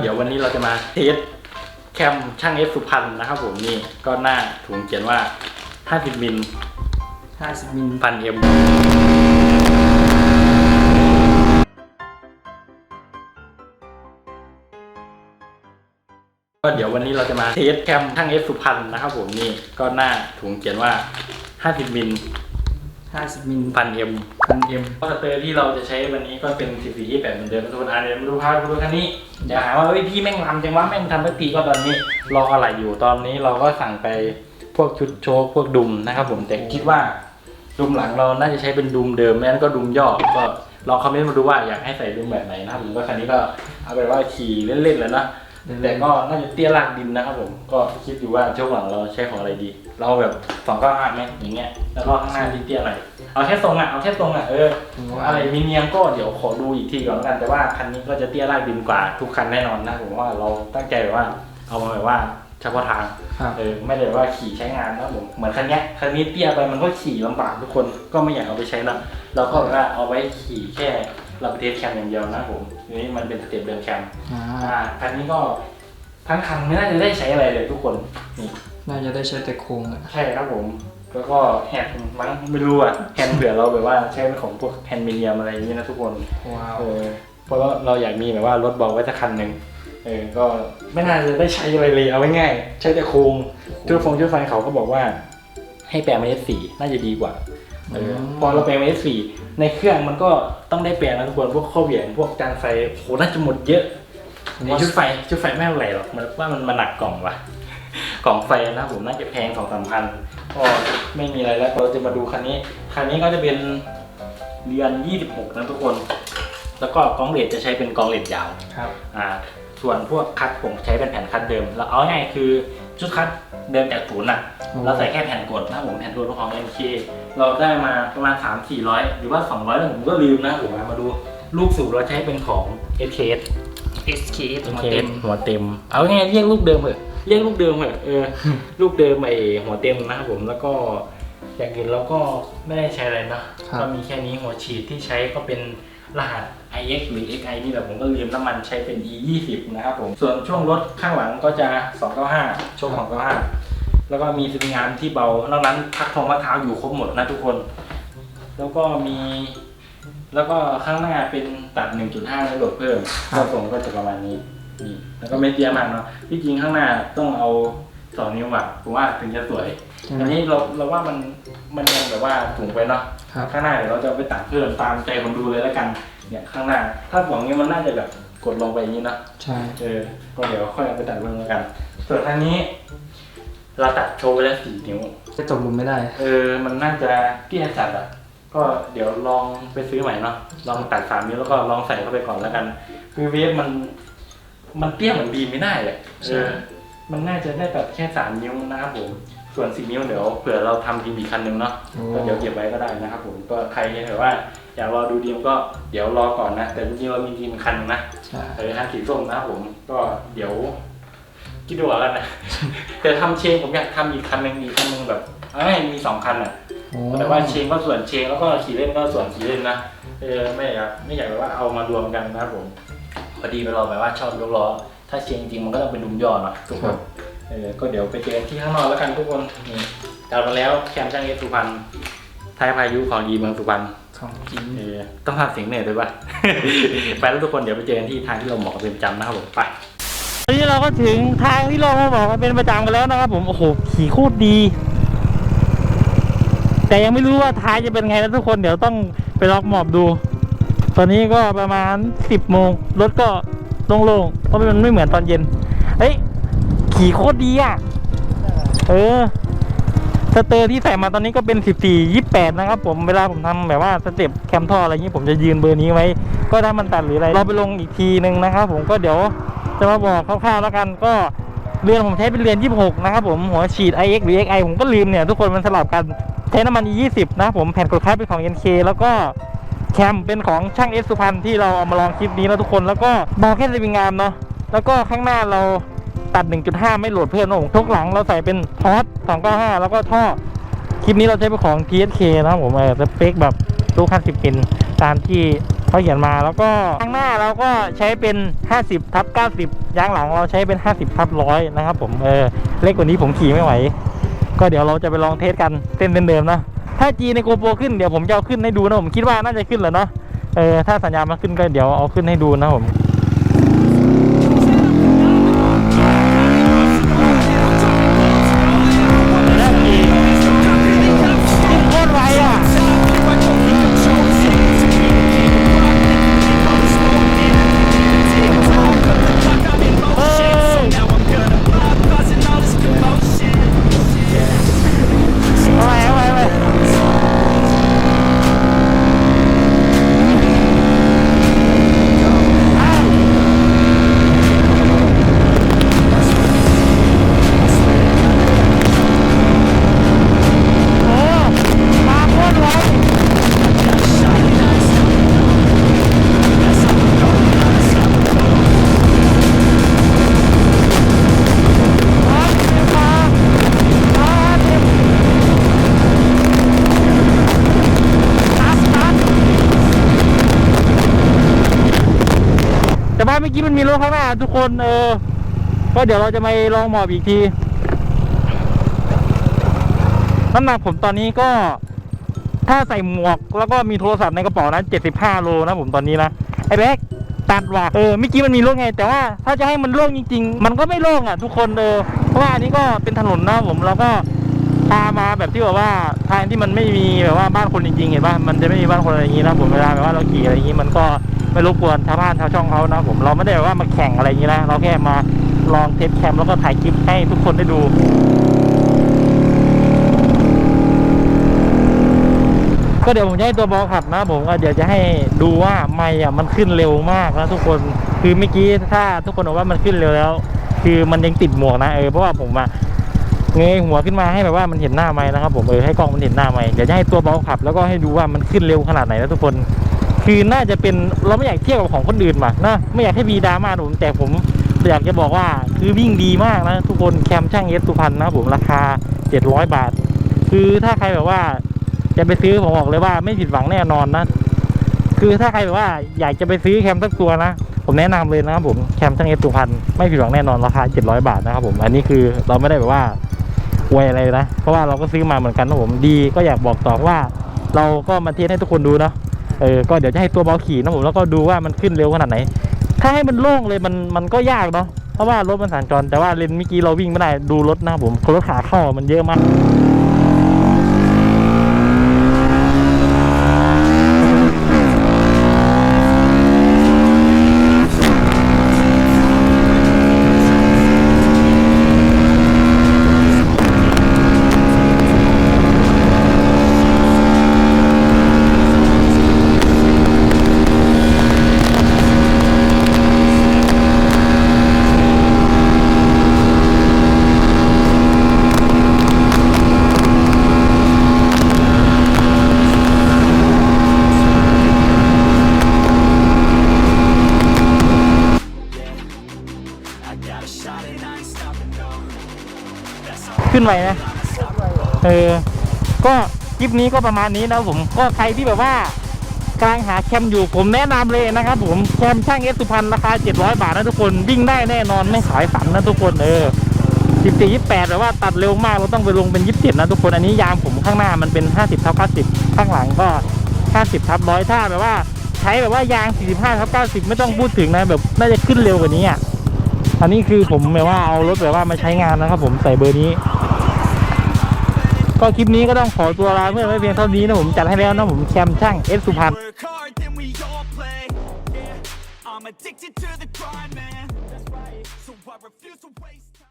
เดี๋ยววันนี้เราจะมาเทสแคมช่างเอฟสุพรรณนะครับผมนี่ก็หน้าถุงเขียนว่า 50มิล50มิลพันเอ็มก็เดี๋ยววันนี้เราจะมาเทสแคมช่างเอฟสุพรรณนะครับผมนี่ก็หน้าถุงเขียนว่า 50มิล50มิลพันเอ็มพันเอ็มก็สเตอร์ที่เราจะใช้วันนี้ก็เป็น 14 28เหมือนเดิมทุกคนอ่านเดี๋ยวมาดูภาพดูคันนี้ อย่าหาว่าเฮ้ยพี่แม่งทำจังวะแม่งทำสักทีก็ตอนนี้รออะไรอยู่ตอนนี้เราก็สั่งไปพวกชุดโชว์พวกดุมนะครับ ผมแต่คิดว่าดุมหลังเราน่าจะใช้เป็นดุมเดิมไม่งั้นก็ดุมย่อก็ลองคอมเมนต์มาดูว่าอยากให้ใส่ดุมแบบไหนนะครับผมก็คันนี้ก็เอาไปว่าขี่เล่นๆแล้วนะ แต่ก็น่าจะเตี้ยลากดินนะครับผม ก็คิดอยู่ว่าช่วงหลังเราใช้ของอะไรดี เราแบบสองก้าห้าไหมอย่างเงี้ย แล้วก็ข้างหน้าเตี้ยๆหน่อยเอาแค่ทรงอะ เอาแค่ทรงอะ เออ อะไรมิเนียมก็เดี๋ยวขอดูอีกทีก่อนแล้วกัน แต่ว่าคันนี้ก็จะเตี้ยลากดินกว่าทุกคันแน่นอนนะผมว่าเราตั้งใจแบบว่า เอามาแบบว่าเฉพาะทางครับเออ ไม่ได้ว่าขี่ใช้งานนะครับผม เหมือนคันเนี้ยคันนี้เตี้ยไปมันก็ขี่ลำบากทุกคน ก็ไม่อยากเอาไปใช้นะเราก็แบบว่าเอาไว้ขี่แค่ เราไปเทสแคมอย่างเดียวนะครับผมทีนี้มันเป็นสเต็ปเดินแคมอ่าอ่าคันนี้ก็ทั้งคันไม่น่าจะได้ใช้อะไรเลยทุกคนนี่ น่าจะได้ใช้แต่โครงอะใช่ครับผม แล้วก็แฮนด์มั้งไม่รู้อะแฮนด์เผื่อเราแบบว่าใช้เป็นของพวกแฮนด์มิเนียมอะไรอย่างนี้นะทุกคนว้าวเออเพราะว่าเราอยากมีแบบว่ารถเบาไว้สักคันหนึ่งเออก็ไม่น่าจะได้ใช้อะไรเลยเอาไว้ง่ายใช้แต่โครงชุดฟงชุดไฟเขาก็บอกว่า ให้แปลงเป็น S4 น่าจะดีกว่า เออพอเราแปลงเป็น S4 ในเครื่องมันก็ต้องได้แปลงนะทุกคนพวกข้อเหวี่ยงพวกจานไฟโหน่าจะหมดเยอะในชุดไฟชุดไฟไม่เท่าไหร่หรอกมันว่ามันมาหนักกล่องวะกล่องไฟนะผมน่าจะแพงสองสามพันก็ไม่มีอะไรแล้วเราจะมาดูคันนี้ คันนี้ก็จะเป็นเรือน 26 นะทุกคน แล้วก็กล้องเลดจะใช้เป็นกล้องเลดยาวครับอ่าส่วนพวกคัดผมใช้เป็นแผ่นคัดเดิม แล้วเอาง่ายๆคือ ชุดคัดเดิมจากศูนย์อะ เราใส่แค่แผ่นกดนะผมแผ่นกดของ MK เราได้มาประมาณ 3 400 หรือว่า 200แล้วผมก็ลืมนะผมมาดูลูกสูบเราใช้เป็นของ SKS SK หัวเต็มหัวเต็ม เอาง่ายๆเรียกลูกเดิมเหอะเรียกลูกเดิมเหอะเออลูกเดิมไอหัวเต็มนะครับผมแล้วก็อย่างอื่นเราก็ไม่ได้ใช้อะไรเนอะครับก็มีแค่นี้หัวฉีดที่ใช้ก็เป็นรหัส iX หรือ XI นี่แหละผมก็ลืมน้ำมันใช้เป็น E 2 0นะครับผม ส่วนช่วงรถข้างหลังก็จะ 295 ช่วง 295 แล้วก็มีสวิงอาร์มที่เบานอกนั้นพักทองพักเท้าอยู่ครบหมดนะทุกคน แล้วก็มี แล้วก็ข้างหน้าเป็นตัด 1.5แล้วโหลดเพิ่มครัก็บทรงก็จะประมาณนี้นี่แล้วก็ไม่เตี้ยมากเนาะที่จริงข้างหน้าต้องเอาสองนิ้วอะผมว่าถึงจะสวยใช่ไหม อันนี้เราเราว่ามันมันยังแบบว่าสูงไปเนาะครับ ข้างหน้าเดี๋ยวเราจะเอาไปตัดเพิ่มตามใจคนดูเลยแล้วกัน เนี่ยข้างหน้า ถ้าสองนิ้วมันน่าจะแบบกดลงไปอย่างนี้เนาะใช่ เออก็เดี๋ยวค่อยเอาไปตัดเพิ่มแล้วกัน ส่วนทางนี้ เราตัดโชว์ไปแล้วสี่นิ้ว จะจบลงไม่ได้ เออ มันน่าจะเตี้ยจัดอะ ก็เดี๋ยวลองไปซื้อใหม่เนาะ ลองตัดสามนิ้วแล้วก็ลองใส่เข้าไปก่อนแล้วกันคือเวฟมัน มันเตี้ยเหมือนบีมไม่ได้เลยเออ มันน่าจะได้แบบแค่สามนิ้วนะครับผม ส่วนสี่นิ้วเดี๋ยวเผื่อเราทำดีมอีกคันหนึ่งเนาะโอ้ก็เดี๋ยวเก็บไว้ก็ได้นะครับผมก็ใครแบบว่าอยากรอดูดีมก็เดี๋ยวรอก่อนนะ แต่จริงๆเรามีดีมคันหนึงนะใช่เออคันสีส้มนะครับผมก็เดี๋ยวคิดดูเอาแล้วกันนะแต่ทำเชงผมอยากทำอีกคันหนึ่งอีกคันหนึ่งแบบเอ้ยมีสองคันอะโอ้แต่ว่าเชงก็ส่วนเชงแล้วก็ขี่เล่นก็ส่วนขี่เล่นนะเออไม่อยากไม่อยากแบบว่าเอามารวมกันนะครับผมพอดีไปเราแบบว่าชอบยกล้อถ้าเชงจริงมันก็ต้องเป็นดุมย่อเนาะทุกคน เออก็เดี๋ยวไปเจอกันที่ข้างนอกแล้วกันทุกคนนี่กลับมาแล้วแคมป์ช่างเอฟสุพรรณไทยพายุของดีเมืองสุพรรณของจริงเออต้องทำเสียงเหนื่อยด้วยป่ะ ไปแล้วทุกคนเดี๋ยวไปเจอกันที่ทางที่เราบอกกันเป็นประจำนะครับผมไปตอนนี้เราก็ถึงทางที่เรามาบอกกันเป็นประจำกันแล้วนะครับผม โอ้โห ขี่โคตรดี แต่ยังไม่รู้ว่าท้ายจะเป็นไงนะทุกคนเดี๋ยวต้องไปล็อกหมอบดู ตอนนี้ก็ประมาณสิบโมงรถก็โล่งๆเพราะมันไม่เหมือนตอนเย็น เฮ้ย ขี่โคตรดีอะ เออ สเตอร์ที่ใส่มาตอนนี้ก็เป็น 14 28 นะครับผม เวลาผมทำแบบว่าสเต็ปแคมท่ออะไรอย่างนี้ผมจะยืนเบอร์นี้ไว้ ก็ถ้ามันตัดหรืออะไร เราไปลงอีกทีนึงนะครับผม ก็เดี๋ยวจะมาบอกคร่าวๆแล้วกัน ก็เรือนผมใช้เป็นเรือน 26 นะครับผม หัวฉีด iX หรือ XI ผมก็ลืมเนี่ย ทุกคนมันสลับกัน ใช้น้ำมัน E20 นะผม แผ่นกดคัสเป็นของ NK แล้วก็แคมเป็นของช่างเอสสุพรรณที่เราเอามาลองคลิปนี้นะทุกคน แล้วก็มองแค่สวิงงามเนาะ แล้วก็ข้างหน้าเรา ตัด 1.5 ไม่โหลดเพิ่มนะผมทุกหลังเราใส่เป็นพอส295 แล้วก็ท่อ คลิปนี้เราใช้เป็นของ TSK นะครับผมเออสเปคแบบลูกคัน10มิลตามที่เขาเขียนมาแล้วก็ข้างหน้าเราก็ใช้เป็น 50ทับ90ยางหลังเราใช้เป็น 50ทับร้อยนะครับผมเออเล็กกว่านี้ผมขี่ไม่ไหว ก็เดี๋ยวเราจะไปลองเทสกันเต้นเดิมๆนะถ้า G ในโกโปรขึ้นเดี๋ยวผมจะเอาขึ้นให้ดูนะผมคิดว่าน่าจะขึ้นแหละเนาะเออถ้าสัญญาณมาขึ้นก็เดี๋ยวเอาขึ้นให้ดูนะผม เมื่อกี้มันมีรถข้างหน้าทุกคนเออก็เดี๋ยวเราจะไปลองหมอบอีกที น้ำหนักผมตอนนี้ก็ ถ้าใส่หมวก แล้วก็มีโทรศัพท์ในกระเป๋านะ75โลนะผมตอนนี้นะไอ้แบ๊กตัดว่ะเออเมื่อกี้มันมีโล่งไง แต่ว่าถ้าจะให้มันโล่งจริง ๆ มันก็ไม่โล่งอะ ทุกคนเออเพราะว่าอันนี้ก็เป็นถนนนะผมเราก็พามาแบบที่แบบว่าทางที่มันไม่มีแบบว่าบ้านคนจริงๆเห็นป่ะมันจะไม่มีบ้านคนอะไรอย่างนี้นะผมเวลาแบบว่าเราขี่อะไรอย่างนี้มันก็ ไม่รบกวนชาวบ้านชาวช่องเขานะผมเราไม่ได้แบบว่ามาแข่งอะไรอย่างนี้นะเราแค่มาลองเทสแคมแล้วก็ถ่ายคลิปให้ทุกคนได้ดูก็เดี๋ยวผมจะให้ตัวบอลขับนะผมก็เดี๋ยวจะให้ดูว่าไม่อะมันขึ้นเร็วมากนะทุกคนคือเมื่อกี้ถ้าทุกคนบอกว่ามันขึ้นเร็วแล้ว คือมันยังติดหมวกนะเออเพราะว่าผมอะเงยหัวขึ้นมาให้แบบว่ามันเห็นหน้าไม้นะครับผมเออให้กล้องมันเห็นหน้าไม้เดี๋ยวจะให้ตัวบอลขับ แล้วก็ให้ดูว่ามันขึ้นเร็วขนาดไหนนะทุกคน คือน่าจะเป็นเราไม่อยากเทียบกับของคนอื่นมานะไม่อยากให้มีดราม่านะผมแต่ผมอยากจะบอกว่าคือวิ่งดีมากนะทุกคนแคมช่างเอสสุพรรณนะผมราคา 700 บาท คือถ้าใครแบบว่าจะไปซื้อผมบอกเลยว่าไม่ผิดหวังแน่นอนนะ คือถ้าใครแบบว่าอยากจะไปซื้อแคมสักตัวนะผมแนะนำเลยนะครับผมแคมช่างเอสสุพรรณไม่ผิดหวังแน่นอนราคา 700 บาทนะครับผมอันนี้คือเราไม่ได้แบบว่าอวยอะไรนะเพราะว่าเราก็ซื้อมาเหมือนกันนะผมดีก็อยากบอกต่อว่า เราก็มาเทสให้ทุกคนดูเนาะ เออก็เดี๋ยวจะให้ตัวเบาขี่นะผมแล้วก็ดูว่ามันขึ้นเร็วขนาดไหน ถ้าให้มันโล่งเลยมันมันก็ยากเนาะเพราะว่ารถมันสัญจรแต่ว่าเลนเมื่อกี้เราวิ่งไม่ได้ดูรถนะผมรถขาเข้ามันเยอะมาก ขึ้นไหวนะ เออ ก็คลิปนี้ก็ประมาณนี้นะผม ก็ใครที่แบบว่ากำลังหาแคมอยู่ผมแนะนำเลยนะครับ ผมแคมช่างเอสสุพรรณราคา 700 บาทนะทุกคนวิ่งได้แน่นอนไม่ขายฝันนะทุกคนเออ14 28แบบว่าตัดเร็วมากเราต้องไปลงเป็น27นะทุกคนอันนี้ยางผมข้างหน้ามันเป็น50ทับ90ข้างหลังก็50ทับร้อยถ้าแบบว่าใช้แบบว่ายาง45ทับ90ไม่ต้องพูดถึงนะแบบน่าจะขึ้นเร็วกว่านี้อะอันนี้คือผมแบบว่าเอารถแบบว่ามาใช้งานนะครับผมใส่เบอร์นี้ ก็คลิปนี้ก็ต้องขอตัวลาเพื่อนไว้เพียงเท่านี้นะผมจัดให้แล้วนะผมแคมช่างเอสสุพรรณ Work hard, then we all play. Yeah, I'm addicted to the grind, man. That's right. So I refuse to waste.